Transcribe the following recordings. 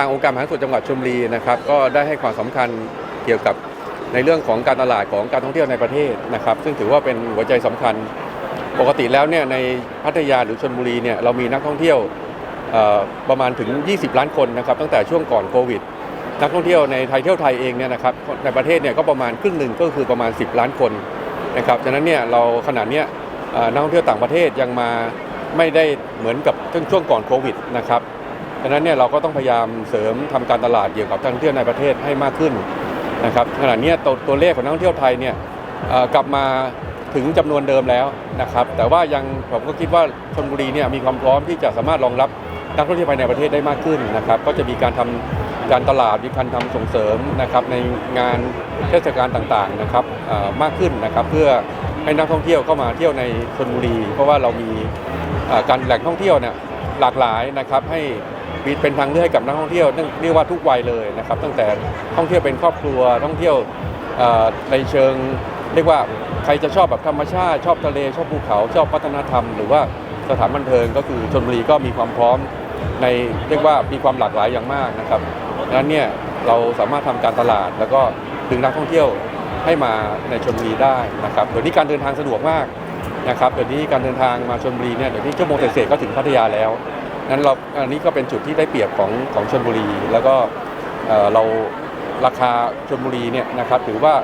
ทางองค์การมหาส่วนจังหวัดชลบุรีนะครับก็ได้ให้ความสำคัญเกี่ยวกับในเรื่องของการตลาดของการท่องเที่ยวในประเทศนะครับ ซึ่งถือว่าเป็นหัวใจสำคัญ ปกติแล้วเนี่ยในพัทยาหรือชลบุรีเนี่ยเรามีนักท่องเที่ยวประมาณถึง 20 ล้านคนนะครับตั้งแต่ช่วงก่อนโควิด นักท่องเที่ยวในไทยเที่ยวไทยเองเนี่ยนะครับในประเทศเนี่ยก็ประมาณครึ่งหนึ่งก็คือประมาณ 10 ล้านคนนะครับฉะนั้นเนี่ยเราขนาดเนี้ยนักท่องเที่ยวต่างประเทศยังมาไม่ได้เหมือนกับช่วงช่วงก่อนโควิดนะครับ ฉะนั้นเนี่ยเราก็ต้องพยายามเสริมทำการตลาดเกี่ยวกับการท่องเที่ยวในประเทศให้มากขึ้นนะครับขณะนี้ตัวตัวเลขของนักท่องเที่ยวไทยเนี่ยกลับมาถึงจำนวนเดิมแล้วนะครับ แต่ว่ายังผมก็คิดว่าชลบุรีเนี่ยมีความพร้อมที่จะสามารถรองรับนักท่องเที่ยวภายในประเทศได้มากขึ้นนะครับ ก็จะมีการทำการตลาดมีการทำส่งเสริมนะครับในงานเทศกาลต่างๆนะครับมากขึ้นนะครับ เพื่อให้นักท่องเที่ยวเข้ามาเที่ยวในชลบุรี เพราะว่าเรามีการแหล่งท่องเที่ยวเนี่ยหลากหลายนะครับให้ เป็นทางเลือกให้กับนักท่องเที่ยวเรียกว่าทุกวัยเลยนะครับ ตั้งแต่ท่องเที่ยวเป็นครอบครัวท่องเที่ยวในเชิง เรียกว่าใครจะชอบแบบธรรมชาติ ชอบทะเลชอบภูเขาชอบวัฒนธรรม หรือว่าสถานบันเทิงก็คือชลบุรีก็มีความพร้อมในเรียกว่ามีความหลากหลายอย่างมากนะครับดังนั้นเนี่ยเราสามารถทำการตลาด แล้วก็ดึงนักท่องเที่ยวให้มาในชลบุรีได้นะครับเดี๋ยวนี้การเดินทางสะดวกมากนะครับเดี๋ยวนี้การเดินทางมาชลบุรีเนี่ยเดี๋ยวนี้ชั่วโมงเศษก็ถึงพัทยาแล้ว นั้นเราอันนี้ก็เป็นจุดที่ได้เปรียบของของชลบุรี แล้วก็เเราราคาชลบุรีเนี่ยนะครับถือว่า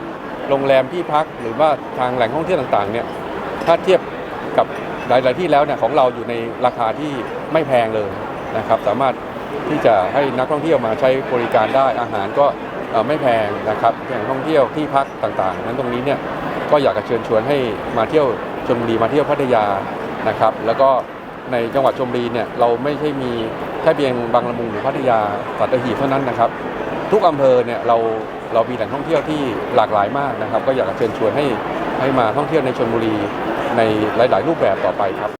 โรงแรมที่พักหรือว่าทางแหล่งท่องเที่ยวต่างๆเนี่ยถ้าเทียบกับหลาย ๆ ที่แล้วเนี่ยของเราอยู่ในราคาที่ไม่แพงเลยนะครับ สามารถที่จะให้นักท่องเที่ยวมาใช้บริการได้อาหารก็ไม่แพงนะครับแหล่งท่องเที่ยวที่พักต่างๆ นั้นตรงนี้เนี่ยก็อยากจะเชิญชวนให้มาเที่ยวชลบุรีมาเที่ยวพัทยานะครับ แล้วก็ ในจังหวัดชลบุรีเนี่ยเราไม่ใช่มีแค่เพียงบางละมุงหรือพัทยาสัตหีบเท่านั้นนะครับ ทุกอำเภอเนี่ยเราเรามีแหล่งท่องเที่ยวที่หลากหลายมากนะครับ ก็อยากจะเชิญชวนให้ให้มาท่องเที่ยวในชลบุรีในหลาย ๆ รูปแบบต่อไปครับ